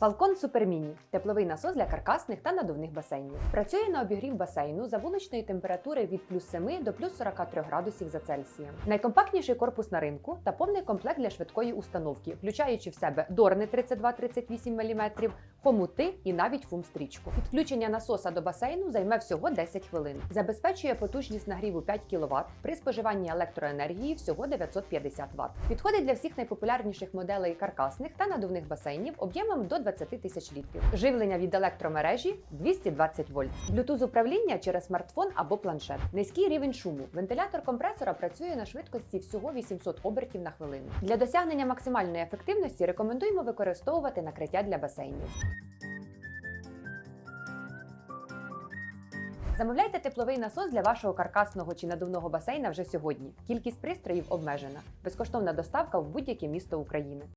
Falcon Суперміні – тепловий насос для каркасних та надувних басейнів. Працює на обігрів басейну за вуличної температури від плюс 7 до плюс 43 градусів за Цельсієм. Найкомпактніший корпус на ринку та повний комплект для швидкої установки, включаючи в себе дорни 32-38 мм, хомути і навіть фум-стрічку. Підключення насоса до басейну займе всього 10 хвилин. Забезпечує потужність нагріву 5 кВт при споживанні електроенергії всього 950 Вт. Підходить для всіх найпопулярніших моделей каркасних та надувних басейнів об'ємом до 20 тисяч літрів. Живлення від електромережі 220 вольт. Bluetooth управління через смартфон або планшет. Низький рівень шуму. Вентилятор компресора працює на швидкості всього 800 обертів на хвилину. Для досягнення максимальної ефективності рекомендуємо використовувати накриття для басейнів. Замовляйте тепловий насос для вашого каркасного чи надувного басейна вже сьогодні. Кількість пристроїв обмежена. Безкоштовна доставка в будь-яке місто України.